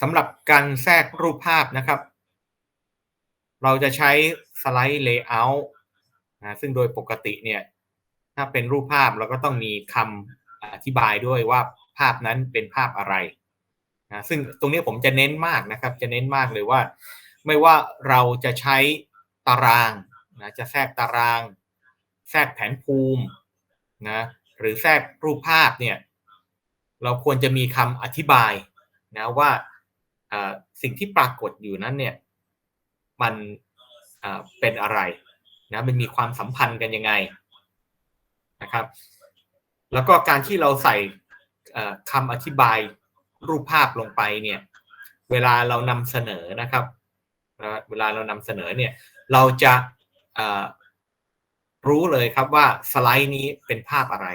สำหรับการแทรกรูปภาพนะครับ เราจะใช้สไลด์เลเยอร์นะซึ่งโดยปกติเนี่ยถ้าเป็นรูปภาพเราก็ต้องมีคำอธิบายด้วยว่าภาพนั้นเป็นภาพอะไรนะซึ่งตรงนี้ผมจะเน้นมากนะครับ จะเน้นมากเลยว่า ไม่ว่าเราจะใช้ตารางนะจะแทรกตาราง แทรกแผนภูมินะหรือแทรกรูปภาพเนี่ยเราควรจะมีคำอธิบายนะว่า สิ่งที่ปรากฏอยู่นั้นเนี่ย มันเป็นอะไรนะมันมีความสัมพันธ์กันยังไงนะครับ แล้วก็การที่เราใส่คำอธิบายรูปภาพลงไปเนี่ย เวลาเรานำเสนอนะครับเวลาเรานำเสนอเนี่ย เราจะรู้เลยครับว่าสไลด์นี้เป็นภาพอะไร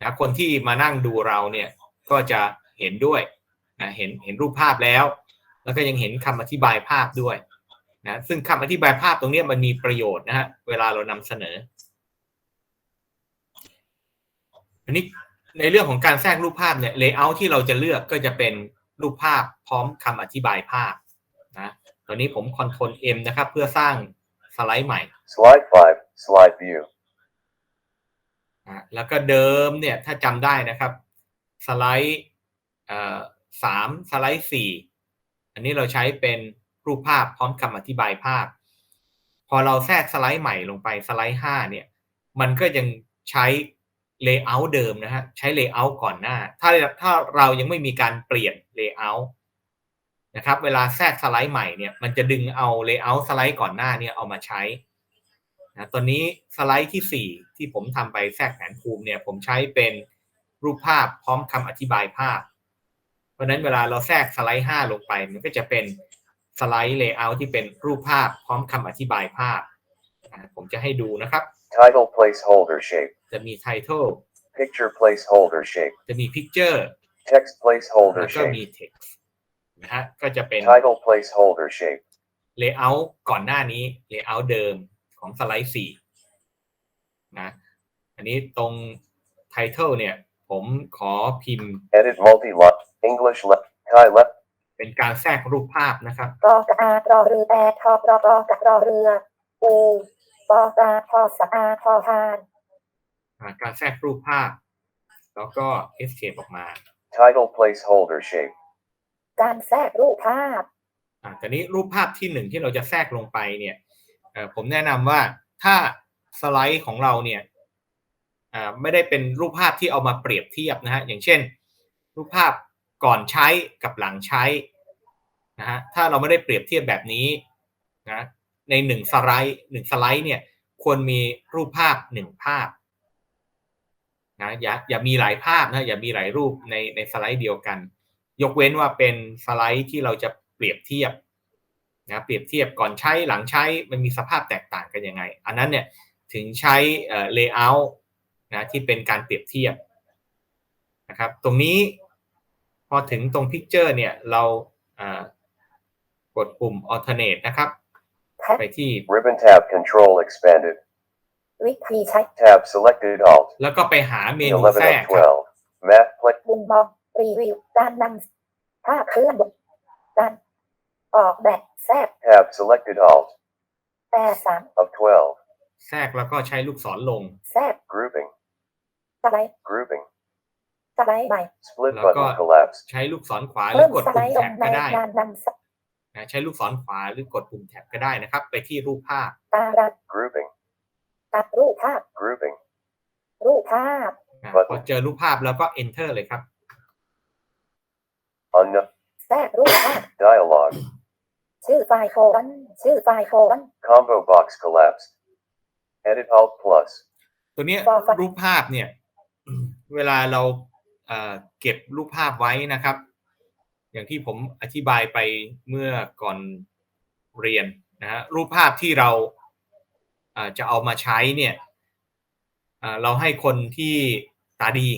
นะคนที่มานั่งดูเราเนี่ยก็จะเห็นด้วย นะเห็นเห็นรูปภาพแล้ว แล้วก็ยังเห็นคำอธิบายภาพด้วยนะซึ่งคำอธิบายภาพตรงนี้มันมีประโยชน์นะฮะเวลาเรานำเสนออันนี้ในเรื่องของการแทรกรูปภาพเนี่ยเลเยอร์ที่เราจะเลือกก็จะเป็นรูปภาพพร้อมคำอธิบายภาพนะตอนนี้ผมคอนโทรล M นะครับเพื่อสร้างสไลด์ใหม่ Slide 5, slide view. แล้วก็เดิมเนี่ยถ้าจำได้นะครับ สไลด์ สามสไลด์สี่อันนี้เราใช้เป็นรูปภาพพร้อมคำอธิบายภาพ พอเราแทรกสไลด์ใหม่ลงไปสไลด์ห้าเนี่ย มันก็ยังใช้เลเยอร์เดิมนะฮะ ใช้เลเยอร์ก่อนหน้า ถ้าถ้าเรายังไม่มีการเปลี่ยนเลเยอร์นะครับ เวลาแทรกสไลด์ใหม่เนี่ย มันจะดึงเอาเลเยอร์สไลด์ก่อนหน้าเนี่ยเอามาใช้นะตอนนี้สไลด์ที่ 4 ที่ผมทำไปแทรกแผนภูมิเนี่ย ผมใช้เป็นรูปภาพพร้อมคำอธิบายภาพ เพราะนั้นเวลาเราแทรกสไลด์ 5 ลงไป มันก็จะเป็นสไลด์เลเยอร์ที่เป็นรูปภาพพร้อมคำอธิบายภาพ ผมจะให้ดูนะครับ Title placeholder shape. จะมี title Picture placeholder shape. จะมี picture Text แล้ placeholder วก็มี shape. text นะฮะก็จะเป็น Title placeholder shape. layout ก่อนหน้านี้ layout เดิมของสไลด์ 4 นะ อันนี้ตรง title เนี่ย ผมขอพิมพ์ Edit multi-line. English left. Kai left. เป็นการแทรกรูปภาพนะครับกอกระอารอเรือแต่ทอบรอกอกระรอเรืออูปอปลาทอสอาทอทานอ่าการแทรกรูปภาพ แล้วก็ escape ออกมา Title placeholder shape. การแทรกรูปภาพอ่าแต่นี้รูปภาพที่หนึ่งที่เราจะแทรกลงไปเนี่ยเอ่อผมแนะนำว่าถ้าสไลด์ของเราเนี่ยอ่าไม่ได้เป็นรูปภาพที่เอามาเปรียบเทียบนะฮะอย่างเช่น รูปภาพ ก่อนใช้กับหลังใช้นะฮะถ้าเราไม่ได้เปรียบเทียบแบบนี้นะในหนึ่งสไลด์หนึ่งสไลด์เนี่ยควรมีรูปภาพหนึ่งภาพนะอย่าอย่ามีหลายภาพนะอย่ามีหลายรูปในในสไลด์เดียวกัน ยกเว้นว่าเป็นสไลด์ที่เราจะเปรียบเทียบนะเปรียบเทียบก่อนใช้หลังใช้มันมีสภาพแตกต่างกันยังไง อันนั้นเนี่ยถึงใช้เอ่อ layout นะที่เป็นการเปรียบเทียบนะครับตรงนี้ พอถึงตรง picture เนี่ยเราอ่ากดปุ่ม alternate นะครับแท็บไปที่ Ribbon tab control expanded. วิธีใช้ Tab selected alt. แล้วก็ไปหาเมนู11แทรก of ครับ 12. Map play. มุมมองรีวิวการนำภาพเคลื่อนไหวการออกแบบแทรก Tab selected alt. แต่สาม Of 12. แทรกแล้วก็ใช้ลูกศรลง แทรก Grouping. สไลด์ Grouping. สไลด์ใหม่ Split แล้ว button ก็ collapse. ใช้ลูกศรขวาหรืเพิ่อมกดสไลปุ่มด์ลแท็งบในก็ได้การนำสนะใช้ลูกศรขวาหรือกดปุ่มแท็บก็ได้นะครับ ไปที่รูปภาพตาราง Grouping. ตัดรูปภาพ Grouping. รูปภาพ นะครับพอเจอรูปภาพแล้วก็ enter เลยครับ Unknown. แทรกรูปภาพ Dialogue. ชื่อไฟล์โฟลนชื่อไฟล์โฟลน Combo box collapsed. Edit alt plus. ตัวเนี้ยต่อไปรูปภาพเนี่ย เวลาเรา เก็บรูปภาพไว้นะครับ อย่างที่ผมอธิบายไปเมื่อก่อนเรียนนะฮะรูปภาพที่เราจะเอามาใช้เนี่ยเอ่อเราให้คนที่ตาดี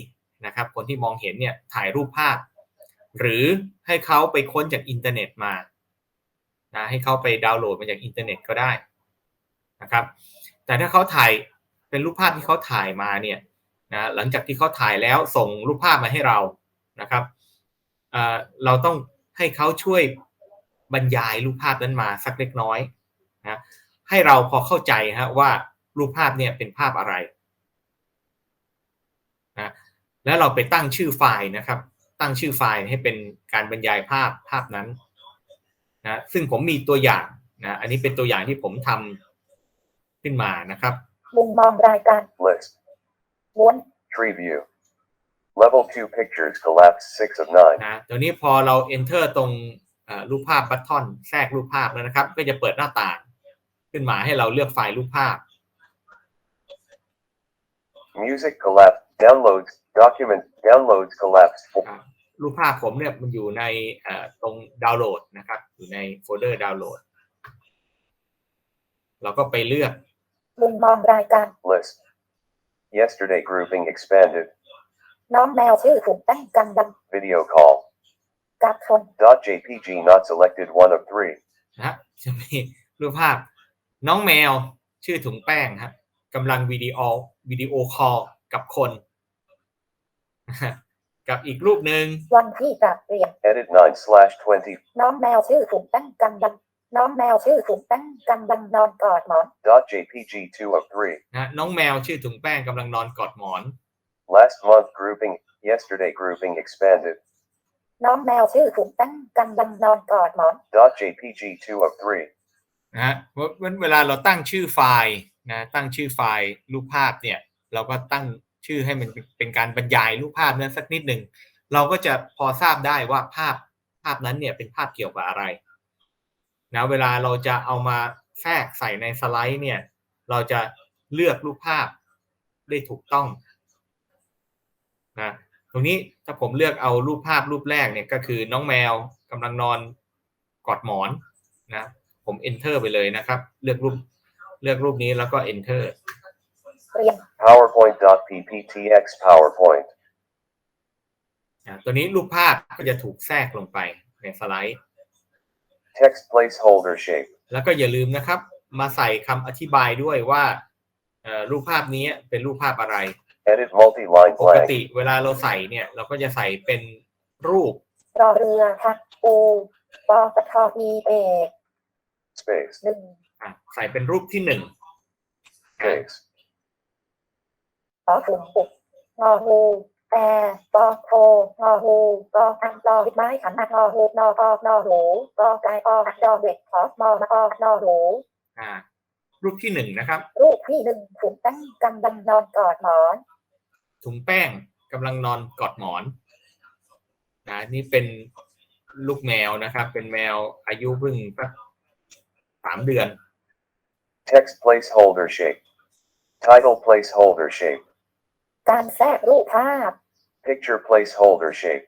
นะครับ คนที่มองเห็นเนี่ยถ่ายรูปภาพ หรือให้เขาไปค้นจากอินเทอร์เน็ตมานะให้เขาไปดาวน์โหลดมาจากอินเทอร์เน็ตก็ได้นะครับ แต่ถ้าเขาถ่ายเป็นรูปภาพที่เขาถ่ายมาเนี่ย นะหลังจากที่เขาถ่ายแล้วส่งรูปภาพมาให้เรานะครับเเราต้องให้เขาช่วยบรรยายรูปภาพนั้นมาสักเล็กน้อยนะให้เราพอเข้าใจฮะว่ารูปภาพเนี่ยเป็นภาพอะไรนะแล้วเราไปตั้งชื่อไฟล์นะครับ ตั้งชื่อไฟล์ให้เป็นการบรรยายภาพภาพนั้นนะซึ่งผมมีตัวอย่างนะอันนี้เป็นตัวอย่างที่ผมทำขึ้นมานะครับมุมมองรายการ List. ม้วน Tree view. Level 2 pictures collapse 6 of 9. นะตัวนี้พอเรา enter ตรงเอ่อรูปภาพบัตทอนแทรกรูปภาพแล้วนะครับ ก็จะเปิดหน้าต่าง ขึ้นมาให้เราเลือกไฟล์รูปภาพ Music collapse. Downloads. Document. Downloads collapse 4. อ่ารูปภาพผมเนี่ยมันอยู่ในเอ่อตรงดาวน์โหลดนะครับ อยู่ในโฟลเดอร์ดาวน์โหลด เราก็ไปเลือกมุมมองรายการ List. Yesterday grouping expanded. น้องแมวชื่อถูกตั้งกันดัง Video call. กับคน .jpg not selected 1 of 3. นะฮะจะมีรูปภาพ น้องแมวชื่อถุงแป้งฮะกำลังวิดีโอวิดีโอคอลกับคนนะฮะกับอีกรูปหนึ่งวันที่ตรัสเรียน Edit 9 slash 20. น้องแมวชื่อถูกตั้งกันดัง น้องแมวชื่อถูกตั้งกันดังนอนกอดหมอน .jpg 2 of 3. นะน้องแมวชื่อถุงแป้งกำลังนอนกอดหมอน Last month grouping. Yesterday grouping expanded. น้องแมวชื่อถูกตั้งกันดังนอนกอดหมอน .jpg 2 of 3. นะฮะเวเวเวลาเราตั้งชื่อไฟล์นะตั้งชื่อไฟล์รูปภาพเนี่ย เราก็ตั้งชื่อให้มันเป็นเป็นการบรรยายรูปภาพนั้นสักนิดหนึ่งเราก็จะพอทราบได้ว่าภาพภาพนั้นเนี่ยเป็นภาพเกี่ยวกับอะไร นะเวลาเราจะเอามาแทรกใส่ในสไลด์เนี่ย เราจะเลือกรูปภาพได้ถูกต้องนะตรงนี้ถ้าผมเลือกเอารูปภาพรูปแรกเนี่ยก็คือน้องแมวกำลังนอนกอดหมอนนะผม enter ไปเลยนะครับ เลือกรูปเลือกรูปนี้แล้วก็ enter เรียน PowerPoint.pptx PowerPoint. อ่าตัวนี้รูปภาพก็จะถูกแทรกลงไปในสไลด์ Text placeholder shape. แล้วก็อย่าลืมนะครับ มาใส่คำอธิบายด้วยว่าเอ่อรูปภาพนี้เป็นรูปภาพอะไร Edit multi-line ปก blank. ติเวลาเราใส่เนี่ย เราก็จะใส่เป็นรูปรอเรือทักปูปอตทอมีเอก Space. หนึ่งอะใส่เป็นรูปที่หนึ่งอะ Space. ขอถุงปุกงอฮูแอ ปอโทงอฮูกออังรอหิดไม้ขันอักงอฮูนอปอนอหูกอไก่ออักดอเด็กขอมอมาออนอหูอ่า รูปที่หนึ่งนะครับ รูปที่หนึ่งถูกตั้งกันดังนอนกอดหมอน ถุงแป้งกำลังนอนกอดหมอนนะนี่เป็นลูกแมวนะครับ เป็นแมวอายุเพิ่งสักสามเดือน Text placeholder shape. Title placeholder shape. การแทรกรูปภาพ Picture placeholder shape.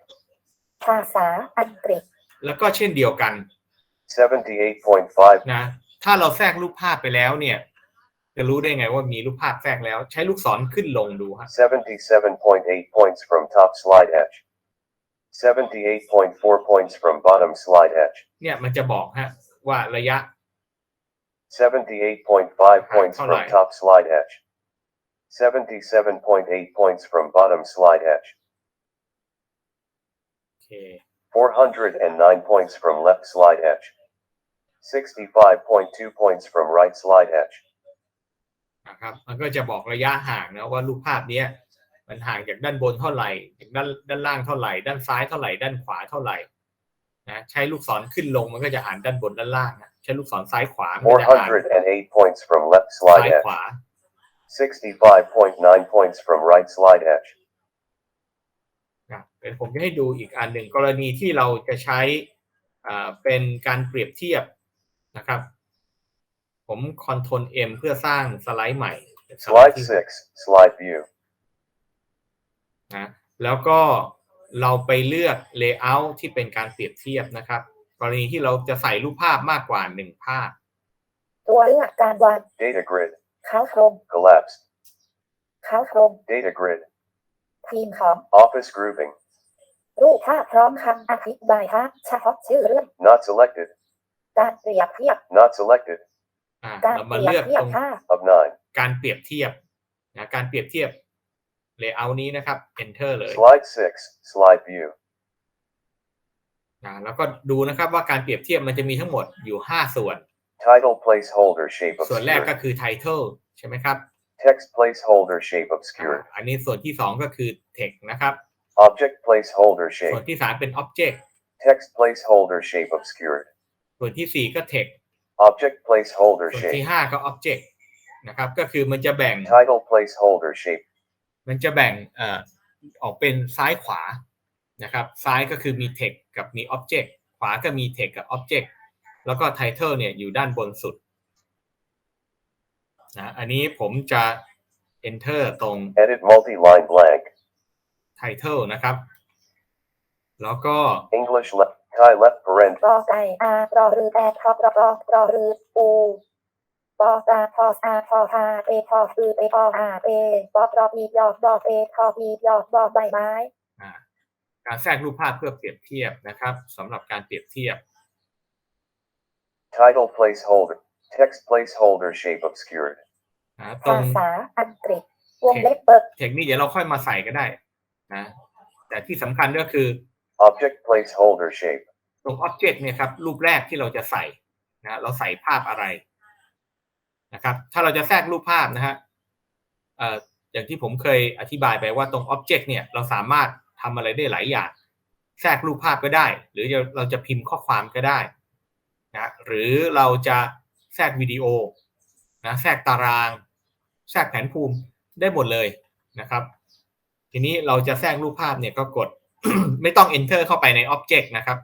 ภาษาอังกฤษ แล้วก็เช่นเดียวกัน 78.5. นะ ถ้าเราแทรกรูปภาพไปแล้วเนี่ย จะรู้ได้ไงว่ามีรูปภาพแทรกแล้ว ใช้ลูกศรขึ้นลงดูฮะ77.8 points from top slide edge. 78.4 points from bottom slide edge. เนี่ยมันจะบอกฮะว่าระยะ 78.5 points from Alright. top slide edge. 77.8 points from bottom slide edge. โอเค409 points from left slide edge. 65.2 points from right slide edge. นะครับมันก็จะบอกระยะห่างนะว่ารูปภาพเนี้ยมันห่างจากด้านบนเท่าไหร่จากด้านด้านล่างเท่าไหร่ ด้านซ้ายเท่าไหร่ ด้านขวาเท่าไหร่นะใช้ลูกศรขึ้นลงมันก็จะอ่านด้านบนด้านล่างนะใช้ลูกศรซ้ายขวามันก็จะอ่าน 408 points from left ซ้าย slide edge. ขวา 65.9 points from right slide edge. นะเดี๋ยวผมจะให้ดูอีกอันหนึ่งกรณีที่เราจะใช้อ่าเป็นการเปรียบเทียบนะครับ ผม Ctrl M เพื่อสร้างสไลด์ใหม่ Slide 6, slide view. นะแล้วก็เราไปเลือก Layout ที่เป็นการเปรียบเทียบนะครับ กรณีที่เราจะใส่รูปภาพมากกว่าหนึ่งภาพ ตัวเลือกการวาง Data grid, เขาโครง collapsed. เขาโครง Data grid, ทีมของ office grouping, รูปภาพพร้อมคำอธิบายภาพเฉพาะชื่อเรื่อง not selected, การเปรียบเทียบ not selected, อ่าการเราเปมารียเลืบอกเทียตบรง ภาพ of 9. การเปรียบเทียบนะการเปรียบเทียบ Layout นี้นะครับ Enter เลย Slide 6, slide view. นะแล้วก็ดูนะครับว่าการเปรียบเทียบมันจะมีทั้งหมดอยู่ 5 ส่วน Title placeholder shape ส่วนแรกก็ obscured. คือ title ใช่ไหมครับ Text placeholder shape อ่า obscured. อันนี้ส่วนที่2ก็คือ text นะครับ Object placeholder ส่วน shape. ที่3เป็น object Text placeholder shape obscured. ส่วนที่4ก็ text Object placeholder ส่วนที่ shape. 5ก็ object นะครับ ก็คือมันจะแบ่ง Title placeholder shape. มันจะแบ่งเอ่อออกเป็นซ้ายขวานะครับ ซ้ายก็คือมี text กับมี object ขวาก็มี text กับ object แล้วก็ title เนี่ยอยู่ด้านบนสุดนะอันนี้ผมจะ enter ตรง Edit multi-line blank. title นะครับ แล้วก็ English left. Thai left parent. รอไก่อารอรือแต่ทอรอรอรอรือปูปอปลาทอสาทอพาเปทอฟือเปทอหาเปปอปรอปียอดบอเปทอปียอดบอใบไม้อ่าการแทรกรูปภาพเพื่อเปรียบเทียบนะครับสำหรับการเปรียบเทียบ Title placeholder. Text placeholder shape obscured. นะตรภางษาอังกฤษ วงเล็บเปิด เทคนิคเดี๋ยวเราค่อยมาใส่ก็ได้นะแต่ที่สำคัญก็คือ Object placeholder shape. ตรง Object เนี่ยครับรูปแรกที่เราจะใส่นะเราใส่ภาพอะไรนะครับถ้าเราจะแทรกรูปภาพนะฮะเอ่ออย่างที่ผมเคยอธิบายไปว่าตรง Object เนี่ยเราสามารถทำอะไรได้หลายอย่าง แทรกรูปภาพก็ได้ หรือจะเราจะพิมพ์ข้อความก็ได้ นะหรือเราจะแทรกวิดีโอนะแทรกตาราง แทรกแผนภูมิได้หมดเลยนะครับ ทีนี้เราจะแทรกรูปภาพเนี่ยก็กด ไม่ต้อง enter เข้าไปใน object นะครับ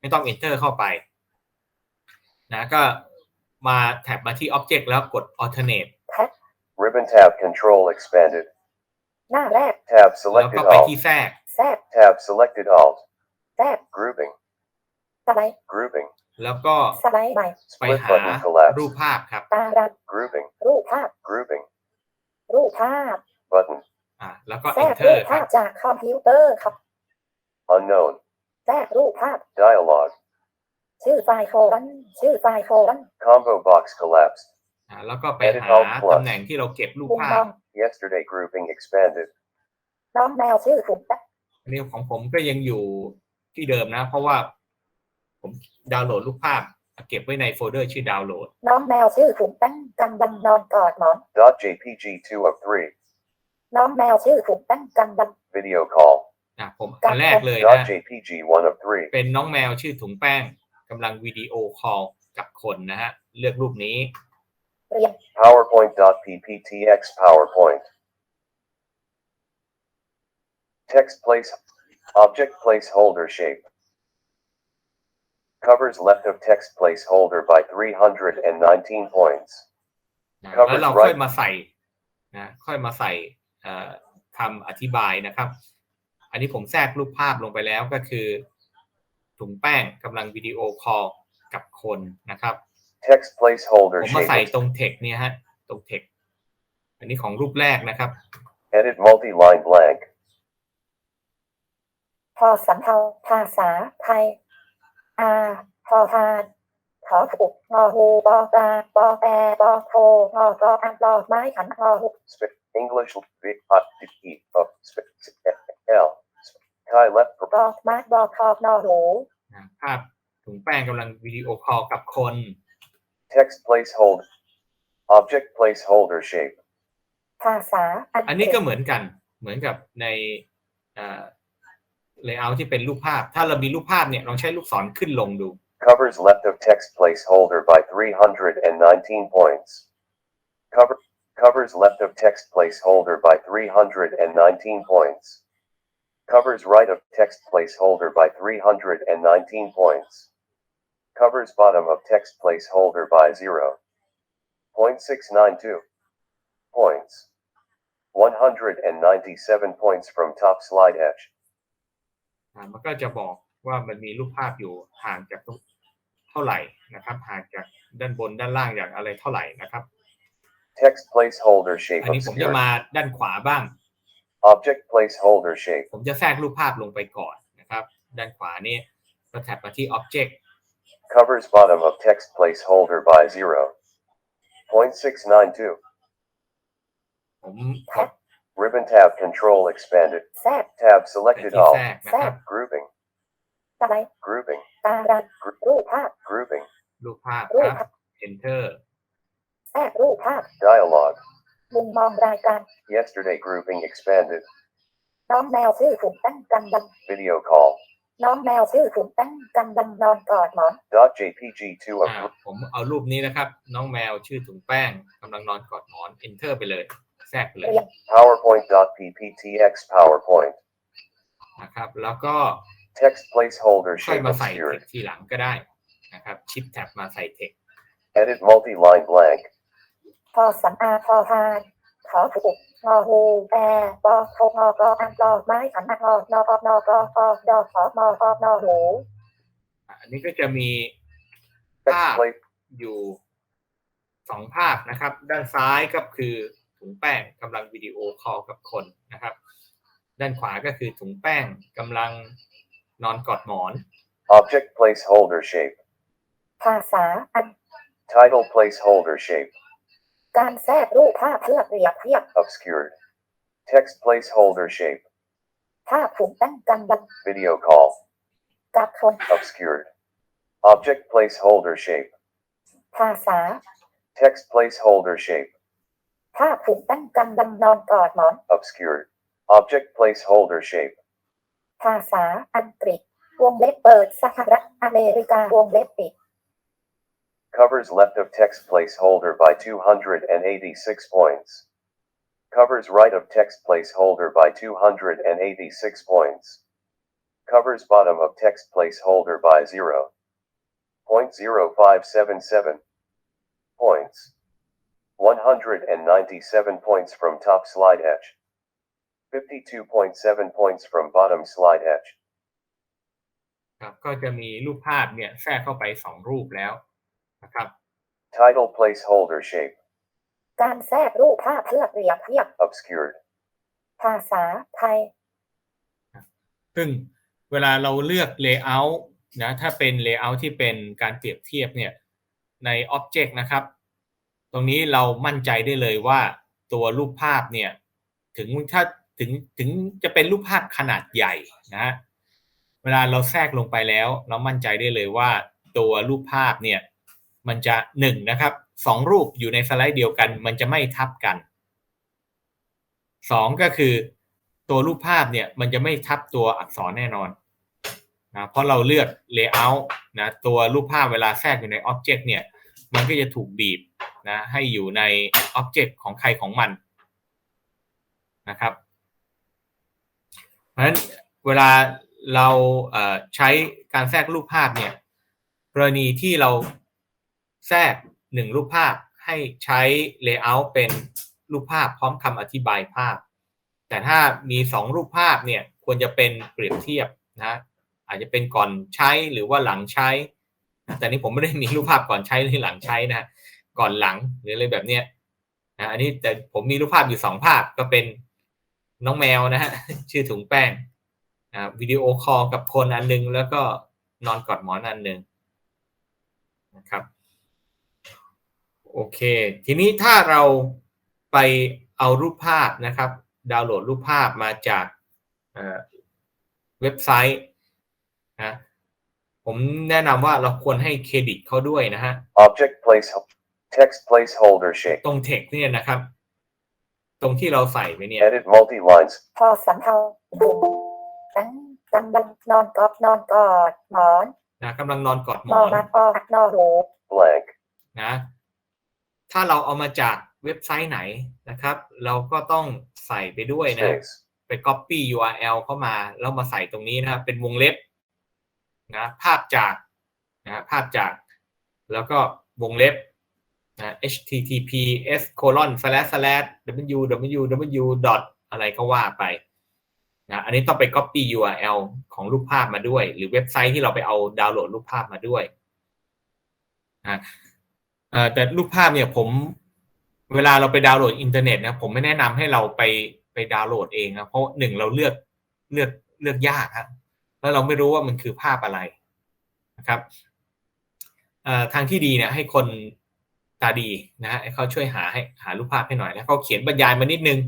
ไม่ต้อง enter เข้าไปนะก็มาแท็บมาที่ object แล้วกด alternate แท็บ Ribbon tab control expanded. หน้าแรก Tab แล้ว selected ก็ไป alt. ที่แทรกแทรก Tab selected alt. แทรก Grouping. สไลด์ Grouping. แล้วก็สไลด์ใหม่ไป Split หา button collapse. รูปภาพครับตาดัน Grouping. รูปภาพ Grouping. รูปภาพ Button. อ่าแล้วก็แทรกรู enter ปครัภาบพจากคอมพิวเตอร์ครับ Unknown. แทรกรูปภาพ Dialog. ชื่อไฟล์โฟลดันชื่อไฟล์โฟลดัน Combo box collapsed. อ่าแล้วก็ไป Edit หา Alt Plus ตำแหน่งที่เราเก็บรูปมุมภามอพง Yesterday grouping expanded. น้องแมวชื่อขุนแป๊ะอันนี้ของผมก็ยังอยู่ที่เดิมนะ เพราะว่า ผมดาวน์โหลดรูปภาพ เก็บไว้ในโฟลเดอร์ชื่อดาวน์โหลด น้องแมวชื่อขุนแป้งกำลังนอนกอดหมอน Dot .jpg 2 of 3. น้องแมวชื่อขุนแป้งกำลัง Video call. นะผมอันแรกเลย Dot นะ .jpg 1 of 3. เป็นน้องแมวชื่อถุงแป้งกำลังวิดีโอคอลกับคนนะฮะ เลือกรูปนี้ เรียน PowerPoint dot pptx PowerPoint. Text place object placeholder shape. Covers left of text placeholder by 319 points. นะ Covers แล้วเราค่อย right มาใส่นะค่อยมาใส่เอ่อคำอธิบายนะครับ อันนี้ผมแทรกรูปภาพลงไปแล้วก็คือ ถุงแป้งกำลังวิดีโอคอลกับคนนะครับ Text placeholder ผมมาใส่ shape. ตรงเทคเนี่ยฮะตรงเทคอันนี้ของรูปแรกนะครับ Edit multi-line blank. พอสำเภาภาษาไทย อาพอพานขอถูกงอหูปอปลาปอแปรปอโทงอรออันรอไม้ขันงอหุ Sp- English bit hot e of sp- L. Thai left ปอมาร์กบอคอกนอหูนะภาพถุงแป้งกำลังวิดีโอคอลกับคน text placeholder. Object placeholder shape. ภาษาอังกฤษอันนี้ก็เหมือนกัน เหมือนกับใน เลเยอร์ที่เป็นรูปภาพ ถ้าเรามีรูปภาพเนี่ยลองใช้ลูกศรขึ้นลงดู Covers left of text placeholder by 319 points. Cover covers left of text placeholder by 319 points. Covers right of text placeholder by 319 points. Covers bottom of text placeholder by 0.692 points. 197 points from top slide edge. อ่ามันก็จะบอกว่ามันมีรูปภาพอยู่ห่างจากตรงเท่าไหร่นะครับ ห่างจากด้านบนด้านล่างอย่างอะไรเท่าไหร่นะครับ Text placeholder shape อันนี้ผมจะ obscured. มาด้านขวาบ้าง Object placeholder shape. ผมจะแทรกรูปภาพลงไปก่อนนะครับ ด้านขวานี่ก็แท็บมาที่ Object Covers bottom of text placeholder by 0.692. ผมกด Ribbon tab control expanded. แทรก Tab ไป selected ที่ all. แทรกนะครับ Grouping. สไลด์ grouping, ตารางรูปภาพ grouping, รูปภาพรูคปรับภาพ enter แทรกรูปภาพ dialogue. มุมมองรายการ Yesterday grouping expanded. น้องแมวชื่อขุนตั้งกันดัน Video call. น้องแมวชื่อขุนตั้งกันดันนอนกอดหมอน Dot .jpg 2 อ่า of ผมเอารูปนี้นะครับ น้องแมวชื่อถุงแป้งกำลังนอนกอดหมอน enter ไปเลย แทรกไปเลยเรียง PowerPoint. .pptx PowerPoint. นะครับ แล้วก็ Text placeholder ค่อย shape มาใส่เท obscured. คทีหลังก็ได้นะครับ ชิปแท็บมาใส่เทค Edit multi-line blank. พอสันอาพอพานขอผูกงอหูแอปอโทงอกออันกอไม้ขันอักงอนอกอนอกออดอขอมออนอหูอันนี้ก็จะมี Text Ah. plate. อยู่สองภาพนะครับ ด้านซ้ายก็คือ ถุงแป้งกำลังวิดีโอคอลกับคนนะครับ ด้านขวาก็คือถุงแป้งกำลังนอนกอดหมอน Object placeholder shape. ภาษาอัน Title placeholder shape. การแทรกรูปภาพเพื่อเปรียบเทียบ Obscured. Text placeholder shape. ภาพขุนตั้งกันดัน Video call. กับคน Obscured. Object placeholder shape. ภาษา Text placeholder shape. ภาพขุนตั้งกันดันนอนกอดหมอน Obscured. Object placeholder shape. ภาษาอังกฤษ วงเล็บเปิดสหรัฐอเมริกาวงเล็บปิด Covers left of text placeholder by 286 points. Covers right of text placeholder by 286 points. Covers bottom of text placeholder by 0. 0.0577 points. 197 points from top slide edge. 52.7 points from bottom slide edge. ครับก็จะมีรูปภาพเนี่ยแทรกเข้าไปสองรูปแล้วนะครับ Title placeholder shape. การแทรกรูปภาพเพื่อเปรียบเทียบ Obscured. ภาษาไทย ซึ่งเวลาเราเลือก Layout นะถ้าเป็น Layout ที่เป็นการเปรียบเทียบเนี่ยใน Object นะครับ ตรงนี้เรามั่นใจได้เลยว่าตัวรูปภาพเนี่ยถึงถ้าถึงถึงจะเป็นรูปภาพขนาดใหญ่นะฮะเวลาเราแทรกลงไปแล้ว เรามั่นใจได้เลยว่าตัวรูปภาพเนี่ยมันจะหนึ่งนะครับสองรูปอยู่ในสไลด์เดียวกัน มันจะไม่ทับกันสองก็คือตัวรูปภาพเนี่ยมันจะไม่ทับตัวอักษรแน่นอนนะเพราะเราเลือก layout นะตัวรูปภาพเวลาแทรกอยู่ใน object เนี่ย มันก็จะถูกบีบนะให้อยู่ใน object ของใครของมันนะครับ เพราะฉะนั้นเวลาเราใช้การแทรกรูปภาพเนี่ยกรณีที่เราแทรกหนึ่งรูปภาพให้ใช้ layout เป็นรูปภาพพร้อมคำอธิบายภาพ แต่ถ้ามีสองรูปภาพเนี่ยควรจะเป็นเปรียบเทียบนะอาจจะเป็นก่อนใช้หรือว่าหลังใช้ แต่นี่ผมไม่ได้มีรูปภาพก่อนใช้หรือหลังใช้นะก่อนหลังหรืออะไรแบบเนี้ยนะอันนี้แต่ผมมีรูปภาพอยู่สองภาพก็เป็นน้องแมวนะฮะชื่อถุงแป้งอ่าวิดีโอคอลกับคนอันหนึง แล้วก็นอนกอดหมอนอันหนึ่งนะครับโอเค ทีนี้ถ้าเราไปเอารูปภาพนะครับ ดาวน์โหลดรูปภาพมาจากอ่อเว็บไซต์นะ ผมแนะนำว่าเราควรให้เครดิตเขาด้วยนะฮะ Object place text placeholder shape. ตรง text เนี่ยนะครับ ตรงที่เราใส่ไปเนี่ย Edit multi-lines. พอสันเทาบุมตั้งกันดันนอนกอดนอนกอดหมอนนะกำลังนอนกอดหมนออนรักออักนอหู blank. นะ ถ้าเราเอามาจากเว็บไซต์ไหนนะครับ เราก็ต้องใส่ไปด้วยนะ Space. ไป copy URL เข้ามา แล้วมาใส่ตรงนี้นะครับเป็นวงเล็บ นะภาพจากนะภาพจากแล้วก็วงเล็บนะ https colon slash slash www dot อะไรก็ว่าไปนะอันนี้ต้องไป copy URL ของรูปภาพมาด้วย หรือเว็บไซต์ที่เราไปเอาดาวน์โหลดรูปภาพมาด้วยนะแต่รูปภาพเนี่ยผมเวลาเราไปดาวน์โหลดอินเทอร์เน็ตนะผมไม่แนะนำให้เราไปไปดาวน์โหลดเองนะเพราะหนึ่งเราเลือกเลือกเลือกยากครับ แล้วเราไม่รู้ว่ามันคือภาพอะไรนะครับทางที่ดีเนี่ยให้คนตาดีนะฮะเขาช่วยหาให้หารูปภาพให้หน่อย แล้วเขาเขียนบรรยายมานิดนึง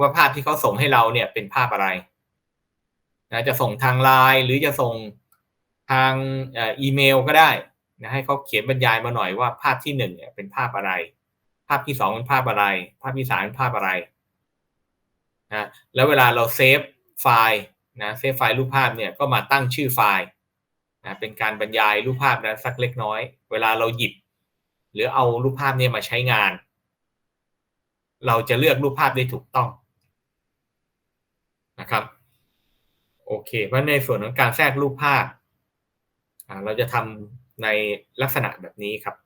ว่าภาพที่เขาส่งให้เราเนี่ยเป็นภาพอะไรนะจะส่งทางไลน์หรือจะส่งทางอีเมลก็ได้นะให้เขาเขียนบรรยายมาหน่อยว่าภาพที่หนึ่งเนี่ยเป็นภาพอะไร ภาพที่สองเป็นภาพอะไร ภาพที่สามเป็นภาพอะไรนะแล้วเวลาเราเซฟไฟล์ นะเซฟไฟล์รูปภาพเนี่ยก็มาตั้งชื่อไฟล์นะเป็นการบรรยายรูปภาพนั้นสักเล็กน้อย เวลาเราหยิบ หรือเอารูปภาพเนี่ยมาใช้งาน เราจะเลือกรูปภาพได้ถูกต้องนะครับโอเคเพราะในส่วนของการแทรกรูปภาพ เราจะทำในลักษณะแบบนี้ครับ「